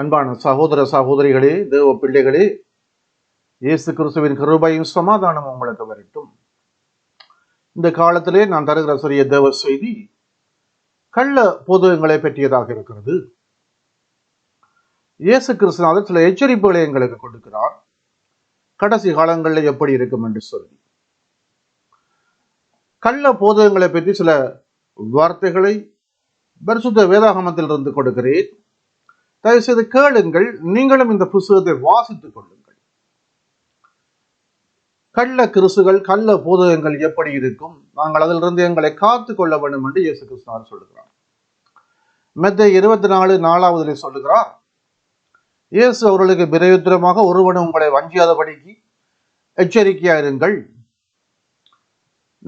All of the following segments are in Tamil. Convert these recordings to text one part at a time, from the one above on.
அன்பான சகோதர சகோதரிகளே தேவ பிள்ளைகளே இயேசு கிறிஸ்துவின் கிருபையும் சமாதானம் உங்களுக்கு வரட்டும். இந்த காலத்திலே நான் தருகிற சிறிய தேவ செய்தி கள்ள போதகங்களை பற்றியதாக இருக்கிறது. இயேசு கிறிஸ்துநாதர் சில எச்சரிப்புகளை எங்களுக்கு கொடுக்கிறார். கடைசி காலங்களில் எப்படி இருக்கும் என்று சொல்லி. கள்ள போதகங்களை பற்றி சில வார்த்தைகளை பரிசுத்த வேதாகமத்தில் இருந்து கொடுக்கிறேன். தயவுசெய்து கேளுங்கள் நீங்களும் இந்த புஸ்தகத்தை வாசித்துக் கொள்ளுங்கள். கள்ள கிறிசுகள் கள்ள போதகங்கள் எப்படி இருக்கும்? நாங்கள் அதிலிருந்து எங்களை காத்து கொள்ள வேண்டும் என்று இயேசு கிறிஸ்துவார் சொல்லுகிறார். மெத்தை இருபத்தி நாலு நாலாவதுல சொல்லுகிறார் இயேசு அவர்களுக்கு பிரயுத்திரமாக ஒருவனும் உங்களை வஞ்சியாதபடிக்கு எச்சரிக்கையா இருங்கள்.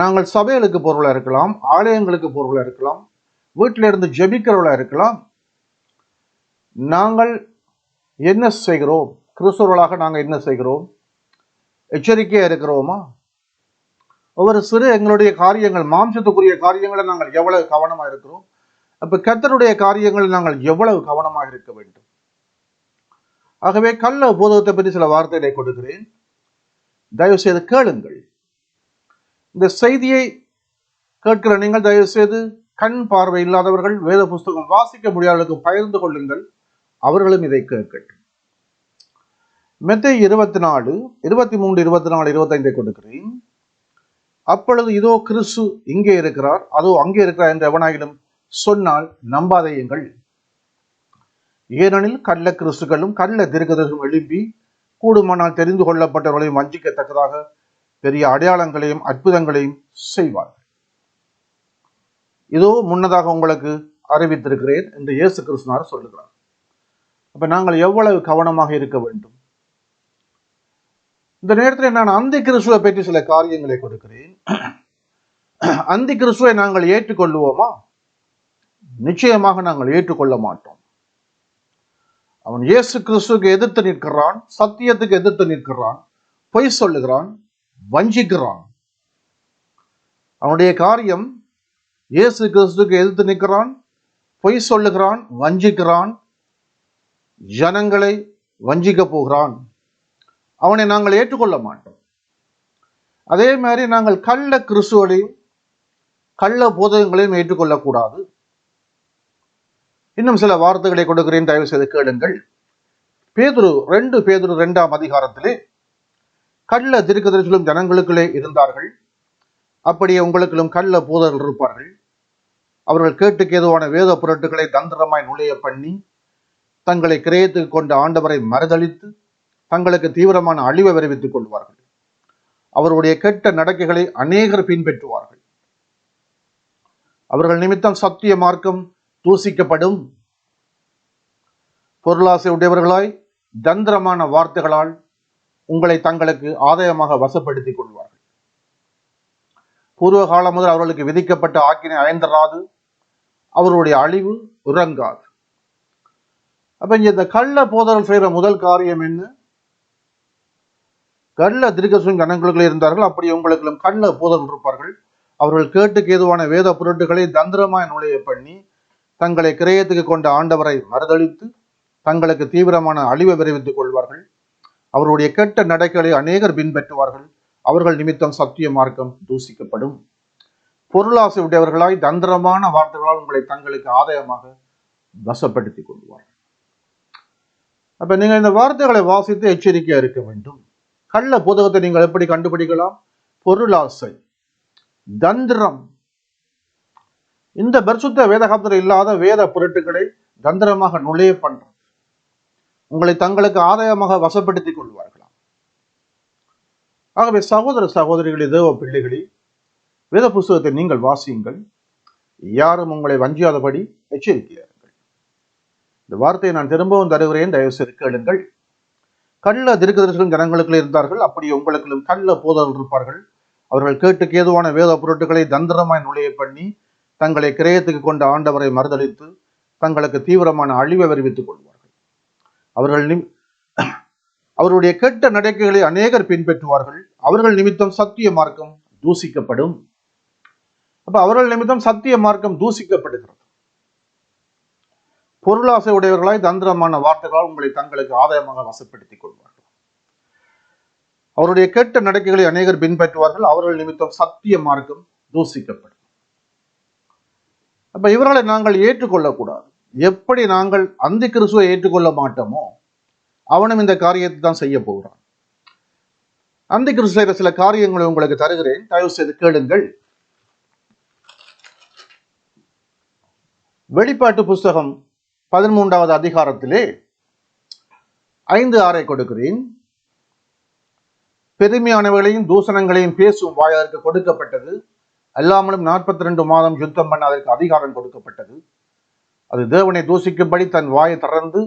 நாங்கள் சபைகளுக்கு பொருளாக இருக்கலாம் ஆலயங்களுக்கு பொருளாக இருக்கலாம் வீட்டில இருந்து ஜெபிக்கிறவர்களாக இருக்கலாம் நாங்கள் என்ன செய்கிறோம்? கிறிஸ்தவர்களாக நாங்கள் என்ன செய்கிறோம்? எச்சரிக்கையாக இருக்கிறோமா? ஒவ்வொரு சிறு எங்களுடைய காரியங்கள் மாம்சத்துக்குரிய காரியங்களை நாங்கள் எவ்வளவு கவனமாக இருக்கிறோம்? அப்போ கத்தருடைய காரியங்கள் நாங்கள் எவ்வளவு கவனமாக இருக்க வேண்டும்? ஆகவே கள்ள போதகத்தை பற்றி சில வார்த்தைகளை கொடுக்கிறேன். தயவு செய்து கேளுங்கள். இந்த செய்தியை கேட்கிற நீங்கள் தயவு செய்து கண் பார்வை இல்லாதவர்கள் வேத புஸ்தகம் வாசிக்க முடியாதவர்களுக்கு பகிர்ந்து கொள்ளுங்கள். அவர்களும் இதை கேட்கட்டும். மெத்தை இருபத்தி நாலு இருபத்தி மூன்று இருபத்தி நாலு இருபத்தைந்தை கொடுக்கிறேன். அப்பொழுது இதோ கிறிஸ்து இங்கே இருக்கிறார். அதோ அங்கே இருக்கிறார் என்று எவனாயிலும் சொன்னால் நம்பாதையுங்கள் ஏனெனில் கள்ள கிறிஸ்துகளும் கள்ள திருக்கதர்சும் எழும்பி கூடுமானால் தெரிந்து கொள்ளப்பட்டவர்களையும் வஞ்சிக்கத்தக்கதாக பெரிய அடையாளங்களையும் அற்புதங்களையும் செய்வார்கள். இதோ முன்னதாக உங்களுக்கு அறிவித்திருக்கிறேன் என்று இயேசு கிறிஸ்துனார் சொல்லுகிறார். அப்ப நாங்கள் எவ்வளவு கவனமாக இருக்க வேண்டும்? இந்த நேரத்தில் நான் அந்தி கிறிஸ்துவை பற்றி சில காரியங்களை கொடுக்கிறேன். அந்தி கிறிஸ்துவை நாங்கள் ஏற்றுக்கொள்ளுவோமா? நிச்சயமாக நாங்கள் ஏற்றுக்கொள்ள மாட்டோம். அவன் இயேசு கிறிஸ்துக்கு எதிர்த்து நிற்கிறான் சத்தியத்துக்கு எதிர்த்து நிற்கிறான் பொய் சொல்லுகிறான் வஞ்சிக்கிறான். அவனுடைய காரியம் இயேசு கிறிஸ்துக்கு எதிர்த்து நிற்கிறான் பொய் சொல்லுகிறான் வஞ்சிக்கிறான் ஜனங்களை வஞ்சிக்கப் போகிறான். அவனை நாங்கள் ஏற்றுக்கொள்ள மாட்டோம். அதே மாதிரி நாங்கள் கள்ள கிறிஸ்துவளையும் கள்ள போதகங்களையும் ஏற்றுக்கொள்ளக்கூடாது இன்னும் சில வார்த்தைகளை கொடுக்கிறேன் தயவு செய்து கேளுங்கள். பேதுரு ரெண்டு பேதுரு ரெண்டாம் அதிகாரத்திலே கள்ள திருக்கதரிசிலும் ஜனங்களுக்குள்ளே இருந்தார்கள். அப்படியே உங்களுக்கிலும் கள்ள போதர்கள் இருப்பார்கள். அவர்கள் கேட்டுக்கு எதுவான வேத புரட்டுகளை தந்திரமாய் நுழைய பண்ணி தங்களை கிரயத்துக்கு கொண்ட ஆண்டவரை மறுதளித்து தங்களுக்கு தீவிரமான அழிவை விரைவித்துக் கொள்வார்கள். அவருடைய கெட்ட நடக்கைகளை அநேகர் பின்பற்றுவார்கள். அவர்கள் நிமித்தம் சத்திய மார்க்கம் தூசிக்கப்படும். பொருளாசை உடையவர்களாய் தந்திரமான வார்த்தைகளால் உங்களை தங்களுக்கு ஆதாயமாக வசப்படுத்திக் கொள்வார்கள். பூர்வ காலம் முதல் அவர்களுக்கு விதிக்கப்பட்ட ஆக்கினை அயந்தராது அவருடைய அழிவு உறங்காது. அப்ப இங்க இந்த கள்ள போதல் செய்யற முதல் காரியம் என்ன? கள்ள திருக்கசுவின் கணங்களுக்குள் இருந்தார்கள். அப்படி உங்களுக்கும் கள்ள போதல் இருப்பார்கள். அவர்கள் கேட்டுக்கு ஏதுவான வேத பொருட்களை தந்திரமாய் நுழைய பண்ணி தங்களை கிரயத்துக்கு கொண்ட ஆண்டவரை மறுதளித்து தங்களுக்கு தீவிரமான அழிவை விரைவித்துக் கொள்வார்கள். அவருடைய கெட்ட நடைகளை அநேகர் பின்பற்றுவார்கள். அவர்கள் நிமித்தம் சத்திய மார்க்கம் தூசிக்கப்படும். பொருளாசை உடையவர்களாய் தந்திரமான வார்த்தைகளால் உங்களை தங்களுக்கு ஆதாயமாக வசப்படுத்திக் கொள்வார்கள். அப்போ நீங்கள் இந்த வார்த்தைகளை வாசித்து எச்சரிக்கையா இருக்க வேண்டும். கள்ள புத்தகத்தை நீங்கள் எப்படி கண்டுபிடிக்கலாம்? பொருளாசை தந்திரம். இந்த பரிசுத்த வேதகாப்தர் இல்லாத வேத பொருட்டுகளை தந்திரமாக நுழைய பண்றது உங்களை தங்களுக்கு ஆதாயமாக வசப்படுத்திக் கொள்வார்களாம் ஆகவே சகோதர சகோதரிகளே தேவ பிள்ளைகளே வேத புஸ்தகத்தை நீங்கள் வாசியுங்கள். யாரும் உங்களை வஞ்சியாதபடி எச்சரிக்கையார் இந்த வார்த்தையை நான் திரும்பவும் தருகிறேன் தயவு செய்து கேளுங்கள். கள்ள திருக்கதரிசனம் ஜனங்களுக்கு இருந்தார்கள் அப்படி உங்களுக்கும் கள்ள போதல் இருப்பார்கள். அவர்கள் கேட்டுக்கு ஏதுவான வேத பொருட்களை தந்திரமாய் நுழைய பண்ணி தங்களை கிரயத்துக்கு கொண்ட ஆண்டவரை மறுதளித்து தங்களுக்கு தீவிரமான அழிவை அறிவித்துக் கொள்வார்கள். அவர்கள் நிம் அவருடைய கெட்ட நடக்கைகளை அநேகர் பின்பற்றுவார்கள். அவர்கள் நிமித்தம் சத்திய மார்க்கம் தூசிக்கப்படும். அப்ப அவர்கள் நிமித்தம் சத்திய மார்க்கம் தூசிக்கப்படுகிறது. பொருளாசை உடையவர்களாய் தந்திரமான வார்த்தைகளால் உங்களை தங்களுக்கு ஆதாயமாக வசப்படுத்திக் கொள்வார்கள். அவருடைய கெட்ட நடக்கைகளை அநேகர் பின்பற்றுவார்கள். அவர்கள் நிமித்தம் சத்திய மார்க்கம் தூசிக்கப்படும். அப்ப இவர்களை நாங்கள் ஏற்றுக்கொள்ளக்கூடாது. எப்படி நாங்கள் அந்த கிறிஸ்துவை ஏற்றுக்கொள்ள மாட்டோமோ அவனும் இந்த காரியத்தை தான் செய்ய போகிறான். அந்த கிறிஸ்து செய்கிற சில காரியங்களை உங்களுக்கு தருகிறேன். தயவு செய்து கேளுங்கள். வெளிப்பாட்டு புஸ்தகம் பதிமூன்றாவது அதிகாரத்திலே ஐந்து ஆறை கொடுக்கிறேன். பெருமையானவர்களையும் தூசணங்களையும் பேசும் வாய் அதற்கு கொடுக்கப்பட்டது. அல்லாமலும் நாற்பத்தி ரெண்டு மாதம் யுத்தம் பண்ண அதற்கு அதிகாரம் கொடுக்கப்பட்டது. அது தேவனை தூசிக்கும்படி தன் வாயை திறந்து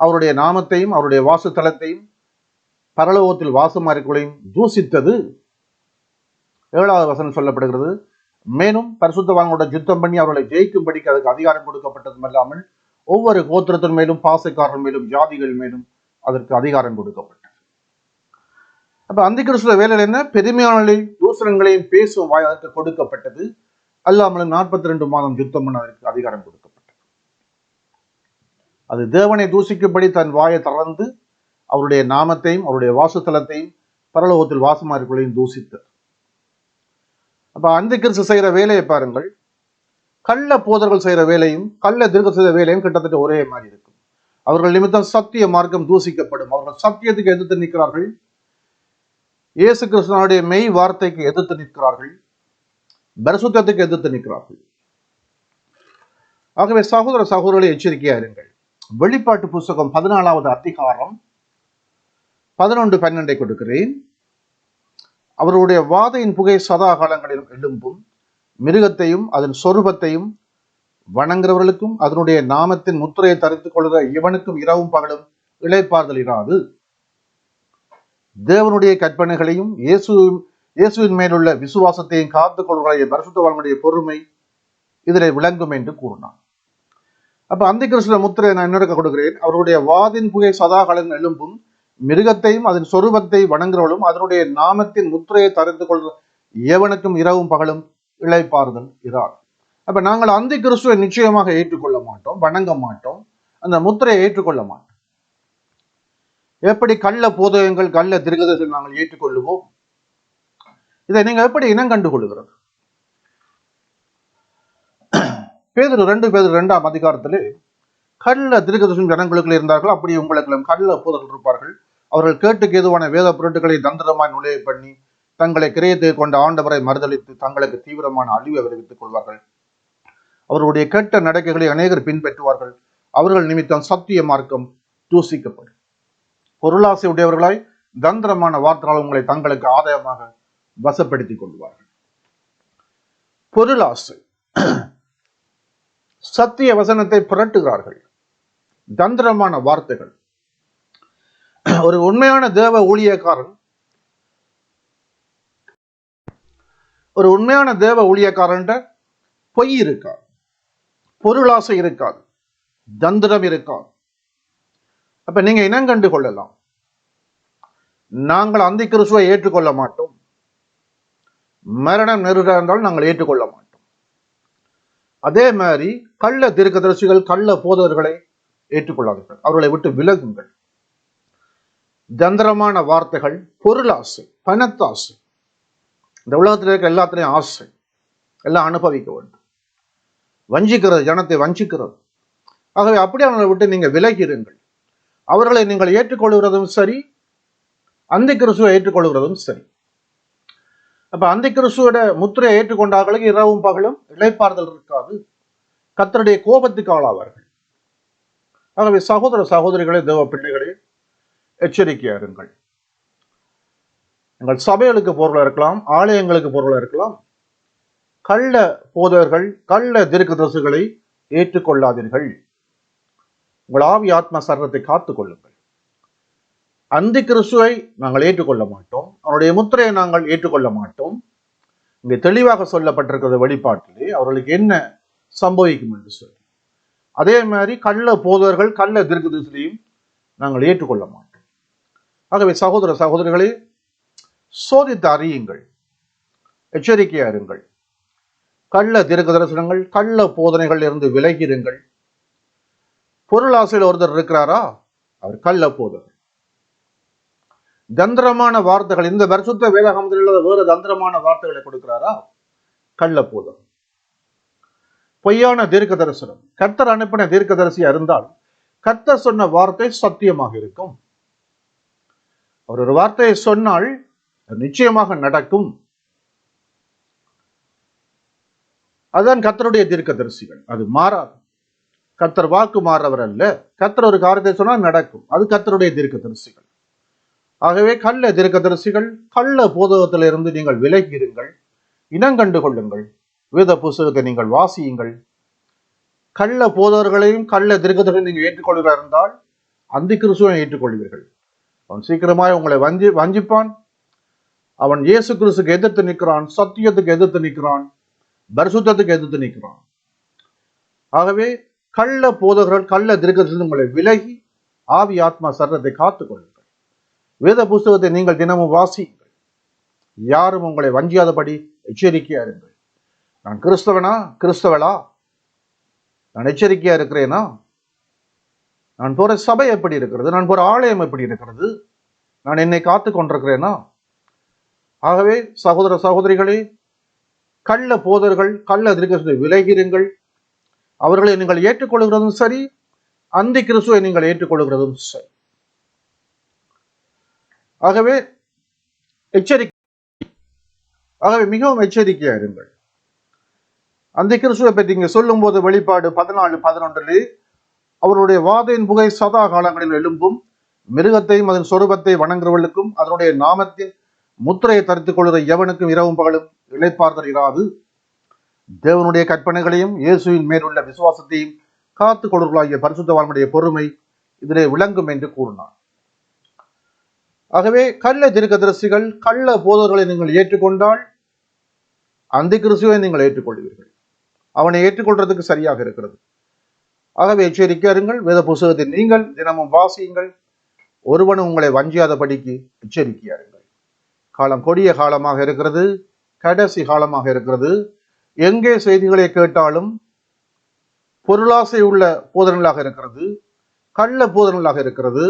அவருடைய நாமத்தையும் அவருடைய வாசுத்தலத்தையும் பரலோகத்தில் வாசமாரிகளையும் தூசித்தது ஏழாவது வசனம் சொல்லப்படுகிறது. மேலும் பரிசுத்தவான்களோட யுத்தம் பண்ணி அவர்களை ஜெயிக்கும்படிக்கு அதுக்கு அதிகாரம் கொடுக்கப்பட்டதும் அல்லாமல் ஒவ்வொரு கோத்திரத்தின் மேலும் பாசைக்காரன் மேலும் ஜாதிகள் மேலும் அதற்கு அதிகாரம் கொடுக்கப்பட்டது. அப்ப அந்த கிறிஸ்துவ வேலையில் என்ன? பெருமையான தூசணங்களையும் பேசும் வாய் அதற்கு கொடுக்கப்பட்டது. அல்லாமல் நாற்பத்தி ரெண்டு மாதம் யுத்தம் பண்ண அதற்கு அதிகாரம் கொடுக்கப்பட்டது. அது தேவனை தூசிக்கும்படி தன் வாயை தளர்ந்து அவருடைய நாமத்தையும் அவருடைய வாசத்தலத்தையும் பரலோகத்தில் வாசமார்களையும் தூசித்தது அப்ப அந்த கிறிஸ்து செய்யற வேலையை பாருங்கள். கள்ள போதர்கள் செய்யற வேலையும் கள்ள திருக்க செய்த வேலையும் கிட்டத்தட்ட ஒரே மாதிரி இருக்கும். அவர்கள் நிமித்தம் சத்திய மார்க்கம் தூசிக்கப்படும். அவர்கள் சத்தியத்துக்கு எதிர்த்து நிற்கிறார்கள். இயேசு கிருஷ்ணனுடைய மெய் வார்த்தைக்கு எதிர்த்து நிற்கிறார்கள். பரிசுத்தத்துக்கு எதிர்த்து நிற்கிறார்கள். ஆகவே சகோதர சகோதரர்களை எச்சரிக்கையா இருங்கள். வெளிப்பாட்டு புஸ்தகம் பதினாலாவது அதிகாரம் பதினொன்று பன்னெண்டை கொடுக்கிறேன். அவருடைய வாதையின் புகை சதா காலங்களிலும் எழும்பும். மிருகத்தையும் அதன் சொரூபத்தையும் வணங்குறவர்களுக்கும் அதனுடைய நாமத்தின் முத்திரையை தரித்துக் கொள்கிற இவனுக்கும் இரவும் பகலும் இழைப்பார்கள் இராது. தேவனுடைய கற்பனைகளையும் இயேசு இயேசுவின் மேலுள்ள விசுவாசத்தையும் காத்துக் கொள்கிற பரிசுத்தவான்களுடைய பொறுமை இதில் விளங்கும் என்று கூறினான் அப்ப அந்த கிருஷ்ண முத்திரை நான் இன்னொருக்க கொடுக்கிறேன்? அவருடைய வாதின் புகை சதாகலன் எழும்பும் மிருகத்தையும் அதன் சொரூபத்தை வணங்குறவளும் அதனுடைய நாமத்தின் முத்திரையை தரித்துக் கொள்கிற எவனுக்கும் இரவும் பகலும் இழைப்பாறுதல் இறார் அப்ப நாங்கள் அந்த கிறிஸ்துவை நிச்சயமாக ஏற்றுக்கொள்ள மாட்டோம் வணங்க மாட்டோம் அந்த முத்திரையை ஏற்றுக்கொள்ள மாட்டோம். எப்படி கள்ள போதகங்கள் கள்ள திருகதர்கள் நாங்கள் ஏற்றுக்கொள்ளுவோம்? இதை நீங்க எப்படி இனம் கண்டுகொள்ளுகிறது? பேதர் ரெண்டு பேதர் ரெண்டாம் அதிகாரத்திலே கள்ள திருகதர்ஷன் ஜனங்களுக்குள் இருந்தார்கள் அப்படி உங்களுக்கு கள்ள போதர்கள் இருப்பார்கள். அவர்கள் கேட்டுக்கு எதுவான வேத பொருட்களை தந்திரமாய் நுழைய பண்ணி தங்களை கிரையத்தை கொண்ட ஆண்டவரை மறுதளித்து தங்களுக்கு தீவிரமான அழிவை விளைவித்துக் கொள்வார்கள். அவருடைய கெட்ட நடக்கைகளை அநேகர் பின்பற்றுவார்கள். அவர்கள் நிமித்தம் சத்திய மார்க்கம் தூசிக்கப்படும். பொருளாசை உடையவர்களாய் தந்திரமான வார்த்தைகள் உங்களை தங்களுக்கு ஆதாயமாக வசப்படுத்திக் கொள்வார்கள். பொருளாசை. சத்திய வசனத்தை புரட்டுகிறார்கள். தந்திரமான வார்த்தைகள். ஒரு உண்மையான தேவ ஊழியக்காரன் ஒரு உண்மையான தேவ ஊழியக்காரன்ட்ட பொய் இருக்காது. பொருளாசை இருக்காது. தந்திரம் இருக்காது. அப்ப நீங்க இனம் கண்டு கொள்ளலாம். நாங்கள் அந்த கிறிஸ்துவை ஏற்றுக்கொள்ள மாட்டோம். மரணம் நெருட இருந்தாலும் நாங்கள் ஏற்றுக்கொள்ள மாட்டோம். அதே மாதிரி கள்ள தீர்க்கதரிசிகள் கள்ள போதவர்களை ஏற்றுக்கொள்ளாதீர்கள். அவர்களை விட்டு விலகுங்கள். தந்திரமான வார்த்தைகள் பொருளாசை பணத்தாசை இந்த உலகத்தில் இருக்க எல்லாத்துலேயும் ஆசை. எல்லாம் அனுபவிக்க வேண்டும். வஞ்சிக்கிறது ஜனத்தை வஞ்சிக்கிறது. ஆகவே அப்படியானவர்களை விட்டு நீங்கள் விலகிருங்கள். அவர்களை நீங்கள் ஏற்றுக்கொள்கிறதும் சரி அந்த கிறிஸ்துவை ஏற்றுக்கொள்கிறதும் சரி. அப்போ அந்த கிறிஸ்துவோட முத்திரையை ஏற்றுக்கொண்டார்களுக்கு இரவும் பகலும் இழைப்பாறுதல் இருக்காது. கத்தருடைய கோபத்துக்கு ஆளாவார்கள் ஆகவே சகோதர சகோதரிகளே தேவ பிள்ளைகளே எச்சரிக்கையாருங்கள் இருங்கள் எங்கள் சபைகளுக்கு பொருளாக இருக்கலாம் ஆலயங்களுக்கு பொருளாக இருக்கலாம். கள்ள போதவர்கள் கள்ள தீர்க்கதரிசிகளை ஏற்றுக்கொள்ளாதீர்கள். உங்கள் ஆவி ஆத்ம சரணத்தை காத்துக்கொள்ளுங்கள் அந்தி கிறிஸ்துவை நாங்கள் ஏற்றுக்கொள்ள மாட்டோம். அவருடைய முத்திரையை நாங்கள் ஏற்றுக்கொள்ள மாட்டோம். இங்கே தெளிவாக சொல்லப்பட்டிருக்கிறது வெளிப்பாட்டிலே அவர்களுக்கு என்ன சம்பவிக்கும் என்று சொல்லி. அதே மாதிரி கள்ள போதவர்கள் கள்ள தீர்க்கதரிசியையும் நாங்கள் ஏற்றுக்கொள்ள மாட்டோம். ஆகவே சகோதர சகோதரிகளே சோதித்து அறியுங்கள். எச்சரிக்கையா இருங்கள். கள்ள தீர்க்க தரிசனங்கள் கள்ள போதனைகள் இருந்து விலகிருங்கள் பொருளாசையில் ஒருத்தர் இருக்கிறாரா? அவர் கள்ள போதர் தந்திரமான வார்த்தைகள் இந்த பரிசுத்த வேதாகமத்தில் இல்லாத வேறு தந்திரமான வார்த்தைகளை கொடுக்கிறாரா? கள்ள போதர் பொய்யான தீர்க்க தரிசனம். கர்த்தர் அனுப்பின தீர்க்க தரிசியா இருந்தால் கர்த்தர் சொன்ன வார்த்தை சத்தியமாக இருக்கும். அவர் ஒரு வார்த்தையை சொன்னால் நிச்சயமாக நடக்கும். அதுதான் கர்த்தருடைய தீர்க்க தரிசிகள் அது மாறாது. கர்த்தர் வாக்கு மாறவர் அல்ல. கத்தர் ஒரு காரியத்தை சொன்னால் நடக்கும். அது கத்தருடைய தீர்க்க தரிசிகள் ஆகவே கள்ள தீர்க்க தரிசிகள் கள்ள போதகத்திலிருந்து நீங்கள் விலகியிருங்கள். இனங்கண்டு கொள்ளுங்கள். வேத புஸ்தகத்தை நீங்கள் வாசியுங்கள். கள்ள போதவர்களையும் கள்ள தீர்க்கதர்களையும் நீங்கள் ஏற்றுக்கொள்கிறார் இருந்தால் அந்த கிறிஸ்துவை ஏற்றுக்கொள்வீர்கள். அவன் சீக்கிரமாய் உங்களை வஞ்சி வஞ்சிப்பான். அவன் இயேசு கிறிஸ்துக்கு எதிர்த்து நிற்கிறான் சத்தியத்துக்கு எதிர்த்து நிற்கிறான் பரிசுத்தத்துக்கு எதிர்த்து நிற்கிறான். ஆகவே கள்ள போதகர்கள் கள்ள திருக்கத்திலிருந்து உங்களை விலகி ஆவி ஆத்மா சரத்தை காத்துக் கொள்ளுங்கள் வேத புஸ்தகத்தை நீங்கள் தினமும் வாசியுங்கள். யாரும் உங்களை வஞ்சியாதபடி எச்சரிக்கையா இருங்கள். நான் கிறிஸ்தவனா? கிறிஸ்தவளா? நான் எச்சரிக்கையா இருக்கிறேனா? நான் போற சபை எப்படி இருக்கிறது? நான் போற ஆலயம் எப்படி இருக்கிறது? நான் என்னை காத்து கொண்டிருக்கிறேனா ஆகவே சகோதர சகோதரிகளே கள்ள போதர்கள் கள்ள திருக்கத்தை விலகிருங்கள் அவர்களை நீங்கள் ஏற்றுக்கொள்கிறதும் சரி அந்த கிறிஸ்துவை நீங்கள் ஏற்றுக்கொள்கிறதும் சரி. ஆகவே எச்சரிக்கை ஆகவே மிகவும் எச்சரிக்கையா இருங்கள். அந்த கிறிஸ்துவை பற்றி இங்கே சொல்லும்போது வெளிப்பாடு பதினாலு பதினொன்றில் அவருடைய வாதையின் புகை சதா காலங்களில் எழும்பும் மிருகத்தையும் அதன் சொரூபத்தை வணங்குறவர்களுக்கும் அதனுடைய நாமத்தின் முத்திரையை தரித்துக் கொள்கிற எவனுக்கும் இரவும் பகலும் இழைப்பார்தல் இராது தேவனுடைய கற்பனைகளையும் இயேசுவின் மேலுள்ள விசுவாசத்தையும் காத்துக் கொள்வர்களாகிய பரிசுத்தவான்களுடைய பொறுமை இதிலே விளங்கும் என்று கூறினார். ஆகவே கள்ள தீர்க்கதரிசிகள் கள்ள போதர்களை நீங்கள் ஏற்றுக்கொண்டால் அந்த கிறிஸ்துவை நீங்கள் ஏற்றுக்கொள்வீர்கள். அவனை ஏற்றுக்கொள்றதுக்கு சரியாக இருக்கிறது. ஆகவே எச்சரிக்கை அருங்கள் வேத புஸ்தகத்தை நீங்கள் தினமும் வாசியுங்கள். ஒருவனும் உங்களை வஞ்சியாதபடிக்கு எச்சரிக்கையாருங்கள் காலம் கொடிய காலமாக இருக்கிறது கடைசி காலமாக இருக்கிறது. எங்கே செய்திகளை கேட்டாலும் பொருளாசை உள்ள போதனங்களாக இருக்கிறது கள்ள போதனங்களாக இருக்கிறது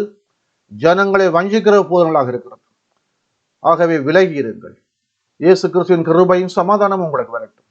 ஜனங்களை வஞ்சிக்கிற போதனங்களாக இருக்கிறது. ஆகவே விலகி இருங்கள். இயேசு கிறிஸ்துவின் கிருபையும் சமாதானமும் உங்களுக்கு வரட்டும்.